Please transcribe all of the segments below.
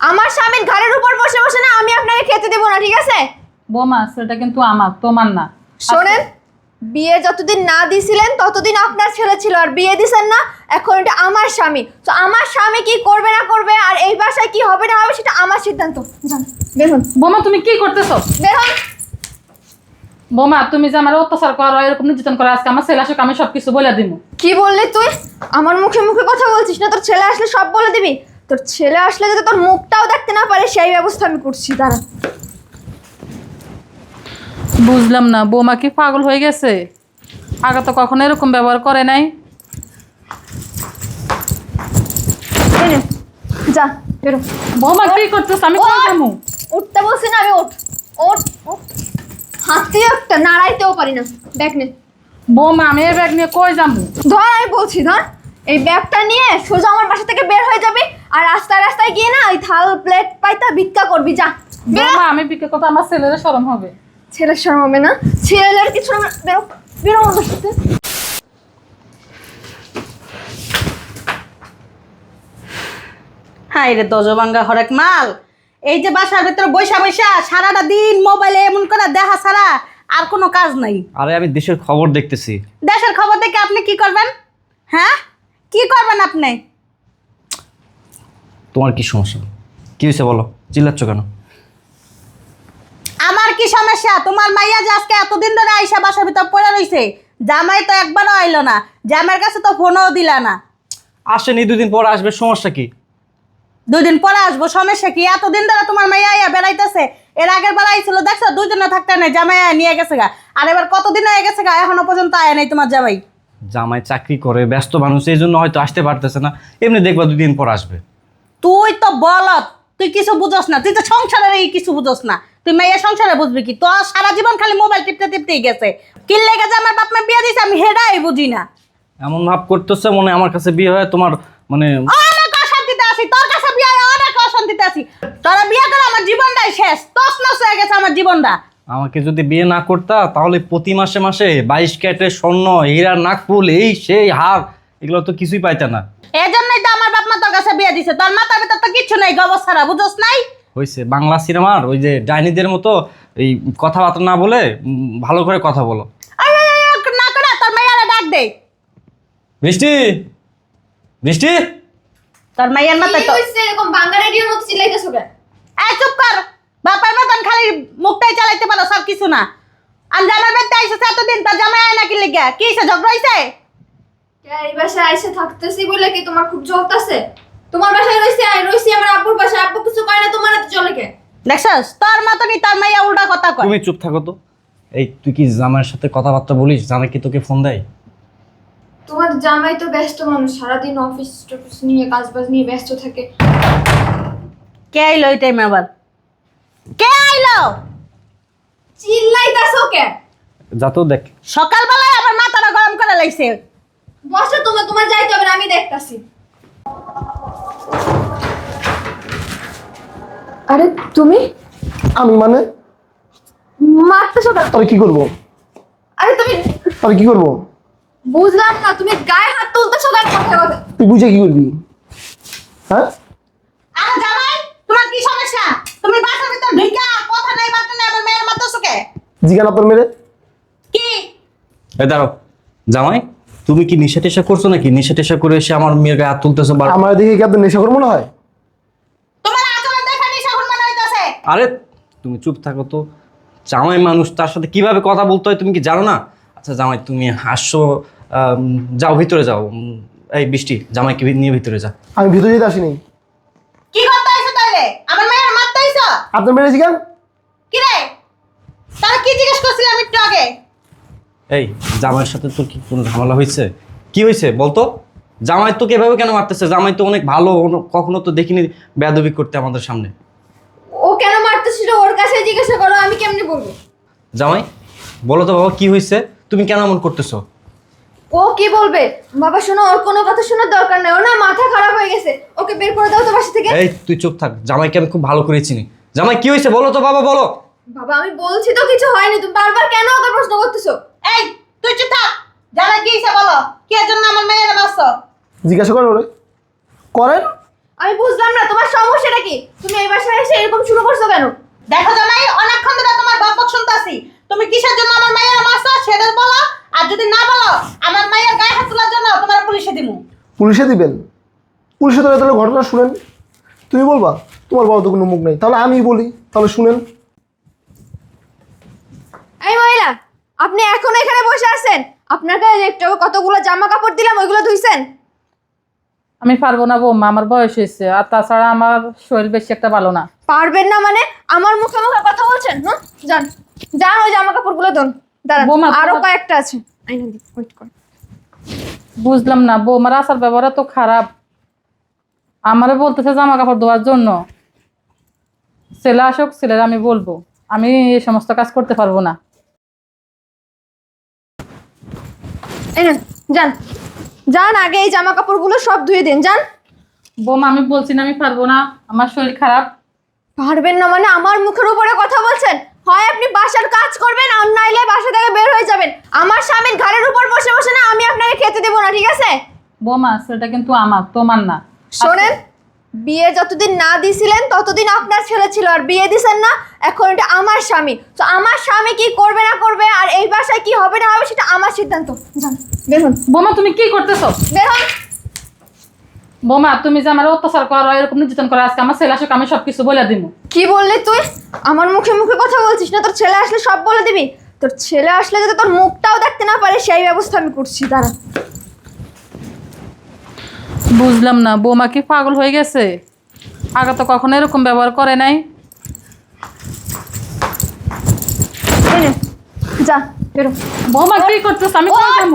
আমার স্বামীর ঘাড়ের উপর বসে বসে না আমি আপনাকে খেতে দেবো না ঠিক আছে? বোমা সেটা কিন্তু আমার তোমার না। শোনেন বিয়ে যতদিন না দিছিলেন ততদিন আপনার ছেলে ছিল আর বিয়ে দিছেন না এখন এটা আমার স্বামী। তো আমার স্বামী কি করবে না করবে আর এই বাসায় কি হবে না হবে সেটা আমার সিদ্ধান্ত। যান বের হন। বোমা তুমি কি করতেছো? বের হন। বোমা তুমি যে আমার অত্যাচার করো এরকম নির্যাতন করো আজকে আমার ছেলে আসুক আমি সবকিছু বলে দিব কি বললি তুই? আমার মুখে মুখে কথা বলছিস না তোর ছেলে আসলে সব বলে দিবি? তোর ছেলে আসলে যাতে তোর মুখটাও দেখতে না পারে সেই ব্যবস্থা আমি করছি দাঁড়া। বুঝলাম না বৌমা কি পাগল হয়ে গেছে? আগে তো কখনো এরকম ব্যবহার করে নাই। যা বেরো। বৌমা কি করতেছ? আমি ওঠ! উঠতে বলছি না আমি ওঠ ওঠ হাঁটতেও একটা নাড়াইতেও পারি না। দেখ নে। বৌমা আমি এই ব্যাগ নিয়ে কই যাব? ধর আমি বলছি ধর। এই ব্যাগটা নিয়ে সোজা আমার বাসা থেকে বের হয়ে যাবি আর রাস্তায় রাস্তায় গিয়ে না ওই থাল প্লেট পাইতা ভিক্ষা করবি যা। বৌমা আমি বিকে কথা আমার ছেলের শরম হবে। ছেলের শরম হবে না? ছেলের কিছু না বেরো বেরো আমার বাসা থেকে। হাই রে দজবাঙ্গা হরেক মাল। এই যে বাসার ভিতরে বৈশা বৈশা সারাটা দিন মোবাইলে এমন করে দেখা ছাড়া আর কোনো কাজ নাই। আরে আমি দেশের খবর দেখতেছি। দেশের খবর দেখে আপনি কি করবেন? হ্যাঁ? কি করবেন আপনি? তোমার কি সমস্যা? কি হয়েছে বলো? চিল্লাচ্ছ কেন? আমার কি সমস্যা? তোমার মাইয়া যে আজকে এতদিন ধরে আইসা বাসার ভিতর পড়ে রইছে জামাই তো একবারও আইলো না জামাইয়ের কাছে তো ফোনও দিলা না। আসেনি দুদিন পর আসবে সমস্যা কি? দুদিন পরে আসব সমস্যা কি? এতদিন ধরে তোমার মাইয়া আইয়া বেড়াইতেছে এর আগের বার আইছিল দেখছ? দুজনে থাকতে নাই জামাই আয়া নিয়ে গেছে গা। আর এবার কতদিন হয়ে গেছে গা? এখনও পর্যন্ত আয় নাই তোমার জামাই। জামাই চাকরি করে ব্যস্ত মানুষ এই জন্য হয়তো আসতে পারতেছে না। এমনি দেখবা দুদিন পর আসবে। তুই তো বলত তুই কিছু বুঝোস না তুই তো সংসারের এই কিছু বুঝোস না। তুই মাইয়া সংসারে বুঝবি কি? তোর সারা জীবন খালি মোবাইল টিপতে টিপতেই গেছে। কি লেগে যে আমার বাপ মা বিয়ে দিছে আমি হেডাই বুঝি না। এমন ভাব করতেছে মনে আমার কাছে বিয়ে হয় তোমার মানে অনেক অশান্তিতে আছি তোর কাছে বিয়ে হয়ে অনেক অশান্তিতে আছি। তোরা বিয়ে করে আমার জীবনটাই শেষ তস নস হয়ে গেছে আমার জীবনটা। আমাকে যদি বিয়ে না করতা তাহলে প্রতি মাসে মাসে বাইশ ক্যারেটের স্বর্ণ হীরা নাকফুল এই সেই হার এগুলো তো কিছুই পাইতে না। এই জন্যই তো আমার বাপ মা তোর কাছে বিয়ে দিছে তোর মাথার ভিতর তো কিচ্ছু নেই গবর ছাড়া বুঝোস নাই? হয়েছে বাংলা সিনেমার ওই যে ডাইনিদের মতো এই কথাবার্তা না বলে উম, ভালো করে কথা বলো। না করে তোর মাইয়ারে ডাক দে। বৃষ্টি বৃষ্টি তোর মাইয়ার মাথায় তো এরকম বাংলা রেডিওর মতো চিল্লাইতেছো কেন? এই চুপ কর। বাপার মতন খালি মুখটাই চালাইতে পারো সব কিছু না। আমি জামাই বাড়িতে আইসে এতদিন তোর জামাই আয় নাকি লেগে? কি হয়েছে ঝগড়া হয়েছে এই বাসায় আইসে থাকতেছি বলে কি তোমার খুব জ্বলতাছে? তোমার বাসায় রইছি আর রইছি আমার আব্বুর বাসায়। আব্বু কিছু কয় না তোমার হাতে চলে কে? দেখছস? তোর মতনই তোর মাইয়া উল্টা কথা কয়। তুমি চুপ থাকো তো। এই তুই কি জামাইয়ের সাথে কথাবার্তা বলিস? জামাই কি তোকে ফোন দেয়? তোমার জামাই তো ব্যস্ত মানুষ সারাদিন অফিস টফিস নিয়ে কাজ বাজ নিয়ে ব্যস্ত থাকে। কে আইলো এই টাইমে আবার? কে আইলো? চিল্লাইতাছো কে? যা তো দেখ। সকালবেলায় আবার মাথাটা গরম করে লাইছে। বসো তোমার তোমার যাইতে হবে না আমি দেখতাছি। আরে তুমি? আমি মানে? মারতেছো কেন? তবে কি করব? আরে তুমি তবে কি করব? বুঝলাম না তুমি গায়ে হাত তুলতেছো কেন কথা কথা তুই বুঝে কি করবি? হ্যাঁ? আরে জামাই তোমার কি সমস্যা? তুমি বাসার ভিতর ঢুকা কথা নাই বার্তা নাই আমার মেয়ের মাথা সুকে জিজ্ঞাসা তোর মেরে? কি? এ দাঁড়াও। জামাই তুমি কি নিশা টেশা করছ নাকি? নিশা টেশা করে এসে আমার মেয়ের গায়ে হাত তুলতেছো বার আমার দিকে কি আপনার নেশা মনে হয় তোমার আচরণ দেখে নিশা মনে হইতাছে। আরে তুমি চুপ থাকো তো। জামাই মানুষ তার সাথে কীভাবে কথা বলতে হয় তুমি কি জানো না? আচ্ছা জামাই তুমি হাসছো আম, যাও ভিতরে যাও। এই বৃষ্টি জামাইকে নিয়ে ভিতরে যা। আমি ভিতরে যেতে আসিনি। কি করতে আইছো তাইলে? আমার মেয়ের মারতে আইছো? আপনার মেরে জিজ্ঞান কি রে তাহলে কি জিজ্ঞেস করছিলাম একটু আগে? এই জামাইয়ের সাথে তোর কি কোনো ঝামেলা হয়েছে? কি হয়েছে? বলতো? জামাই তোকে এভাবে কেন মারতেছে? জামাই তো অনেক ভালো কখনো তো দেখিনি বেয়াদবি করতে আমাদের সামনে। ও কেন মারতেছিল ওর কাছে জিজ্ঞাসা করো আমি কেমনে বলব? জামাই বলো তো বাবা কি হয়েছে? তুমি কেন এমন করতেছো? ও কি বলবে? বাবা শোনো ওর কোনো কথা শোনার দরকার নেই। ও না মাথা খারাপ হয়ে গেছে। ওকে বের করে দাও তো বাসা থেকে। এই তুই চুপ থাক। জামাইকে আমি খুব ভালো করে চিনি। জামাই কি হয়েছে? বলো তো বাবা বলো। বাবা আমি বলছি তো কিছু হয়নি। তুমি বারবার কেন ওকে প্রশ্ন করতেছো? এই তুই চুপ থাক। কি হইছে বলো? কি এর জন্য আমার মেয়ের মারছো? জিজ্ঞাসা করেন ওরে। করেন। আমি বুঝলাম না তোমার সমস্যাটা কি? তুমি এই বাসায় এসে এরকম শুরু করছ কেন? দেখো জামাই অনেকক্ষণ ধরে তোমার বকবক শুনতাছি। তুমি কিসের জন্য আমার মায়ের মারছো? সেটা বলো। আর যদি না বলো আমার মায়ের গায়ে হাত তোলার জন্য তোমার পুলিশে দিমু। পুলিশে দিবেন। পুলিশে তাহলে তাহলে ঘটনা শুনেন। তুমি বলবা তোমার বড় তো কোনো মুখ নেই। তাহলে আমি বলি। তাহলে শুনেন এই মহিলা আপনি এখন এখানে বসে আছেন? আপনার কাছে একটু কতগুলো জামা কাপড় দিলাম ওইগুলো ধুইছেন? আমি পারব না বৌমা আমার বয়স হয়েছে আর তাছাড়া আমার শরীর বেশি একটা ভালো না। পারবেন না মানে? আমার মুখে মুখে কথা বলছেন? হ্যাঁ যান যান ওই জামা কাপড়গুলো ধুন দাঁড়ান বোমা, আরও তোমার- কয়েকটা আছে। আইনা দি ওয়েট কর। বুঝলাম না বৌমার আসার ব্যবহার তো খারাপ। আমারও বলতেছে জামা কাপড় ধোয়ার জন্য। ছেলে আসুক ছেলের আমি বলব। আমি এই সমস্ত কাজ করতে পারব না। এই নেন, যান। যান আগে এই জামা কাপড়গুলো সব ধুয়ে দিন যান। বোমা আমি বলছি না আমি পারব না। আমার শরীর খারাপ। পারবেন না মানে আমার মুখের উপরে কথা বলছেন? হয় আপনি বাসার কাজ করবেন আর নাইলে বাসা থেকে বের হয়ে যাবেন। আমার স্বামীর ঘাড়ের উপর বসে বসে না আমি আপনাকে খেতে দেবো না ঠিক আছে? বোমা সেটা কিন্তু আমার তোমার না। শোনেন বিয়ে যতদিন না দিছিলেন ততদিন আপনার ছেলে ছিল আর বিয়ে দিছেন না এখন এটা আমার স্বামী। তো আমার স্বামী কি করবে না করবে আর এই বাসায় কি হবে না হবে সেটা আমার সিদ্ধান্ত। যান হন। তুমি কি করতেছো? বের হন। বৌমা তুমি যে আমার অত্যাচার করো এরকম নির্যাতন করো আজকে আমার ছেলে আসুক আমি সবকিছু বলে দিব কি বললি তুই? আমার মুখে মুখে কথা বলছিস না তোর ছেলে আসলে সব বলে দিবি? তোর ছেলে আসলে যাতে তোর মুখটাও দেখতে না পারে সেই ব্যবস্থা আমি করছি দাঁড়া। বুঝলাম না বৌমা কি পাগল হয়ে গেছে? আগে তো কখনো এরকম ব্যবহার করে নাই। যা বেরো। বৌমা কি করতেছ? আমি যাব?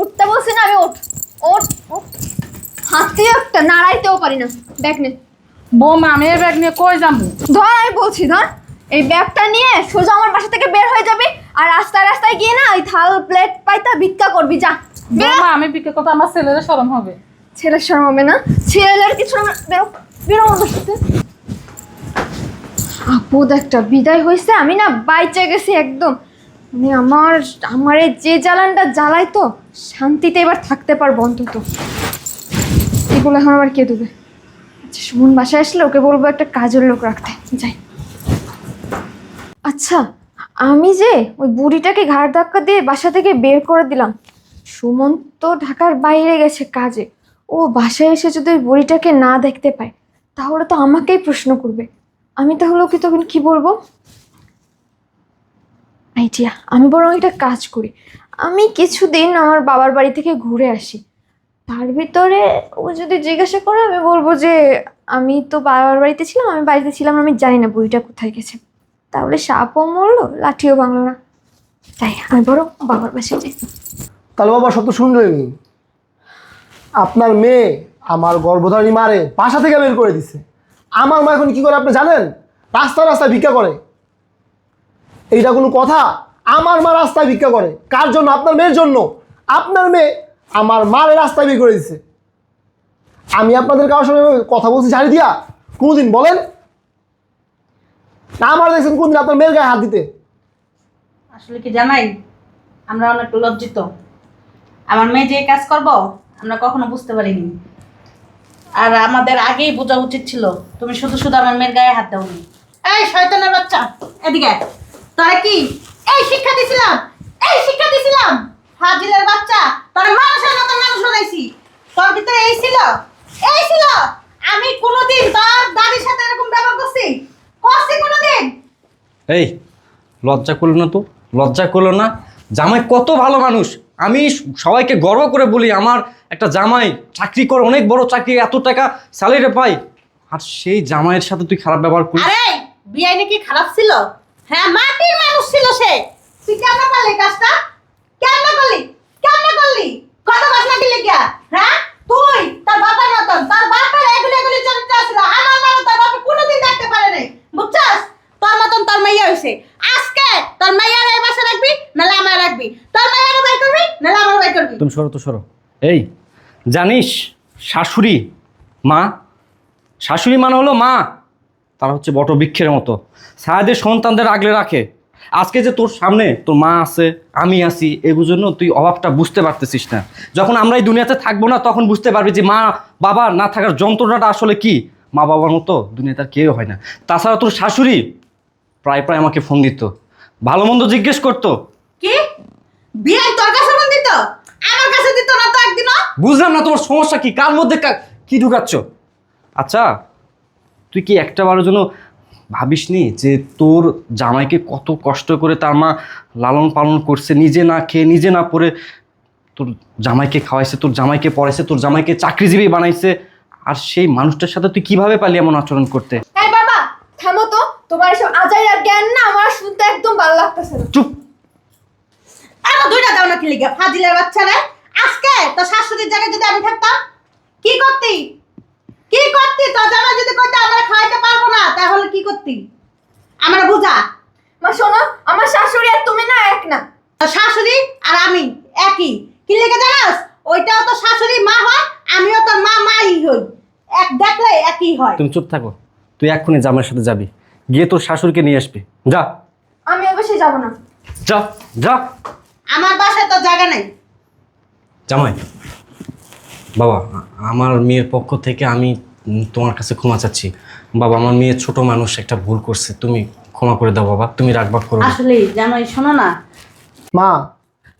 উঠতে বলছি না আমি ওঠ ওঠ একটা নাড়াইতেও পারি না। দেখ নে। বৌমা আমি এই ব্যাগ নিয়ে কই যাব? ধর আমি বলছি ধর। এই ব্যাগটা নিয়ে সোজা আমার বাসা থেকে বের হয়ে যাবি আর রাস্তায় রাস্তায় গিয়ে না ওই থাল প্লেট পাইতা ভিক্ষা করবি যা। বৌমা আমি বিক্রি করতে আমার ছেলের শরম হবে। ছেলের শরম হবে না। ছেলের কিছু না, বেরো বেরো থেকে। আপদ একটা বিদায় হয়েছে, আমি না বাইচে গেছি একদম। মানে আমার আমার এই যে জ্বালানটা জ্বালাই তো, শান্তিতে এবার থাকতে পারব অন্তত। এগুলো এখন আবার কে দেবে? আচ্ছা সুমন বাসায় আসলে ওকে বলব একটা কাজের লোক রাখতে। যাই। আচ্ছা আমি যে ওই বুড়িটাকে ঘাড় ধাক্কা দিয়ে বাসা থেকে বের করে দিলাম, সুমন তো ঢাকার বাইরে গেছে কাজে। ও বাসায় এসে যদি ওই বুড়িটাকে না দেখতে পায়, তাহলে তো আমাকেই প্রশ্ন করবে। আমি তাহলে ওকে তখন কি বলব? আইডিয়া আমি বরং একটা কাজ করি। আমি কিছুদিন আমার বাবার বাড়ি থেকে ঘুরে আসি। তার ভিতরে ও যদি জিজ্ঞাসা করে, আমি বলব যে, আমি তো বাবার বাড়িতে ছিলাম, আমি বাড়িতে ছিলাম, আমি জানি না বুড়িটা কোথায় গেছে। তাহলে সাপও মরলো, লাঠিও ভাঙলো না। তাই আমি বরং বাবার বাসায় যাই। তাহলে বাবা সব তো শুনলেন আপনার মেয়ে আমার গর্ভধারী মারে বাসা থেকে বের করে দিছে। আমার মা এখন কি করে আপনি জানেন? রাস্তা রাস্তায় ভিক্ষা করে। এইটা কোনো কথা? আমার মা রাস্তায় ভিক্ষা করে। কার জন্য? আপনার মেয়ের জন্য। আপনার মেয়ে আমার মারে রাস্তায় বের করে দিছে। আমি আপনাদের কারোর সঙ্গে কথা বলছি, ঝাড়ি দিয়া? কোনোদিন বলেন? না, আমার দেখছেন কোনদিন আপনার মেয়ের গায়ে হাত দিতে। আসলে কি জানাই? আমরা অনেক লজ্জিত। আমার মেয়ে যে কাজ করব আমরা কখনো বুঝতে পারিনি। আর আমাদের আগেই বোঝা উচিত ছিল, তুমি শুধু শুধু আমার মেয়ের গায়ে হাত দাওনি। এই শয়তানের বাচ্চা, এদিকে। তোরা কি? এই শিক্ষা দিছিলাম, এই শিক্ষা দিছিলাম। ফাজিলের বাচ্চা, তোর মানুষের মতো মানুষ বানাইছি। তোর ভিতরে এই ছিল এই ছিল। আমি কোনোদিন তোর দাদির সাথে এরকম ব্যবহার করছি করছি কোনোদিন। এই, লজ্জা করল না তো? লজ্জা করল না? জামাই কত ভালো মানুষ। আমি সবাইকে গর্ব করে বলি, আমার একটা জামাই চাকরি করে, অনেক বড় চাকরি, এত টাকা স্যালারি পাই। আর সেই জামাইয়ের সাথে তুই খারাপ ব্যবহার করিস। আরে বিআই নাকি খারাপ ছিল? হ্যাঁ মাটির মানুষ ছিল সে। তুই কেন করলি কাজটা? কেন করলি কেমন করলি কত বাসনা দিলি গিয়া হ্যাঁ তুই তোর বাবার মতন তোর বাপের এগুলি এগুলি চরিত্র ছিল আমার মতো তোর বাপে কোনোদিন দেখতে পারে নাই বুঝছস তোর মতন তোর মাইয়া হইছে আজকে তোর মাইয়ার এই বাসা রাখবি নাহলে আমার রাখবি তোর মাইয়ারে বাই করবি নাহলে আমার বাই করবি তুমি সরো তো সরো। এই জানিস শাশুড়ি মা শাশুড়ি মানে হলো মা তারা হচ্ছে বটবৃক্ষের মতো। সায়াদের সন্তানদের আগলে রাখে। আজকে যে তোর সামনে তোর মা আছে আমি আছি এগুলোর জন্য তুই অভাবটা বুঝতে পারতেছিস না। যখন আমরা এই দুনিয়াতে থাকব না তখন বুঝতে পারবি যে মা বাবা না থাকার যন্ত্রণাটা আসলে কি? মা বাবার মতো দুনিয়াতে আর কেউ হয় না। তাছাড়া তোর শাশুড়ি প্রায় প্রায় আমাকে ফোন দিত। ভালো মন্দ জিজ্ঞেস করতো। কি? বিয়ে তোর কাছে ফোন দিত? আমার কাছে দিত না তো একদিনও। বুঝলাম না তোমার সমস্যা কি কার মধ্যে কা- কি ঢুকাচ্ছ? আচ্ছা তুই কি একটা বারের জন্য ভাবিসনি যে তোর জামাইকে কত কষ্ট করে তার মা লালন পালন করছে নিজে না খেয়ে নিজে না পরে তোর জামাইকে খাওয়াইছে তোর জামাইকে পড়াইছে তোর জামাইকে চাকরিজীবী বানাইছে আর সেই মানুষটার সাথে তুই কীভাবে পালি এমন আচরণ করতে? এই বাবা থামো তো তোমার এসব আজাইরা জ্ঞান না আমার আর শুনতে একদম ভালো লাগতেছে না। চুপ! আরও দুইটা দাও না কি লিগে? ফাজিলের বাচ্চারা? আজকে তো শাশুড়ির জায়গায় যদি আমি থাকতাম? কি করতি? কি করতি? তোর জামা যদি কইতে আমরা খাইতে পারব না তাহলে কি করতি? আমরা বুঝা? মা শোনো আমার শাশুড়ি আর তুমি না এক না। শাশুড়ি আর আমি একই। কি লিগে জানাস? ওইটাও তো শাশুড়ি মা হয় আমিও তোর মা মাই হই। এক দেখলে একই হয়। তুমি চুপ থাকো। তুই এক্ষুনি জামাইয়ের সাথে যাবি। গিয়ে তোর শাশুড়িকে নিয়ে আসবি। যা। আমি অবশ্যই যাব না। যা যা। আমার বাসায় তো জায়গা নেই। জামাই বাবা আমার মেয়ের পক্ষ থেকে আমি তোমার কাছে ক্ষমা চাচ্ছি। বাবা আমার মেয়ে ছোট মানুষ একটা ভুল করছে। তুমি ক্ষমা করে দাও বাবা তুমি রাগবাগ করো আসলে জামাই শোনো না। মা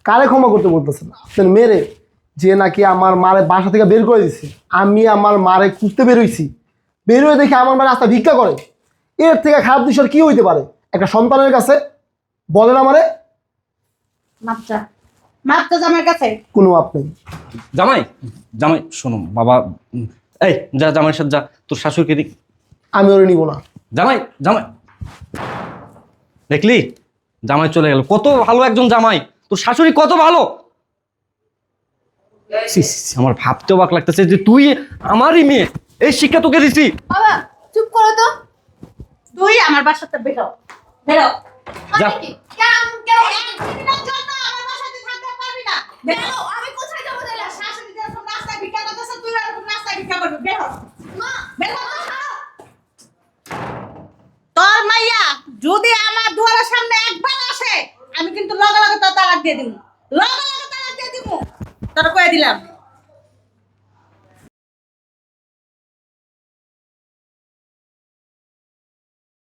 কারে ক্ষমা করতে বলতেছেন? আপনার মেরে যে নাকি আমার মারে বাসা থেকে বের করে দিছে আমি আমার মারে খুঁজতে বেরোইছি বের হয়ে দেখে আমার মা রাস্তা ভিক্ষা করে। এর থেকে খারাপ দৃশ্য আর কি হইতে পারে? একটা সন্তানের কাছে বলে বলেন আমারে? মাপটা মাপটা জামাইয়ের কাছে? কোনো মাপ নেই। জামাই? জামাই শোনো বাবা এই যা জামাইয়ের সাথে যা তোর শাশুড়িকে দিক আমি ওরে নিব না। জামাই জামাই। দেখলি? জামাই চলে গেল। কত ভালো একজন জামাই। তোর শাশুড়ি কত ভালো। আমার ভাবতেও বাক লাগতেছে যে তুই আমারই মেয়ে। এই শিক্ষা তোকে দিছি। বাবা চুপ করো তো। তুই আমার বাসাতে বেরো। বেরো। যা। আমি কি? কেন কেন একদিনের জন্য আমার বাসাতে থাকতে পারবি না বেরো কেন? আমি কোথায় যাব তাহলে শাশুড়ি যেরকম রাস্তায় ভিক্ষা করতেছে তুই এরকম রাস্তায় ভিক্ষা করবি বেরো মা বেরো তোর মাইয়া যদি আমার দুয়ারের সামনে একবার আসে আমি কিন্তু লগে লগে তো তালাক দিয়ে দিব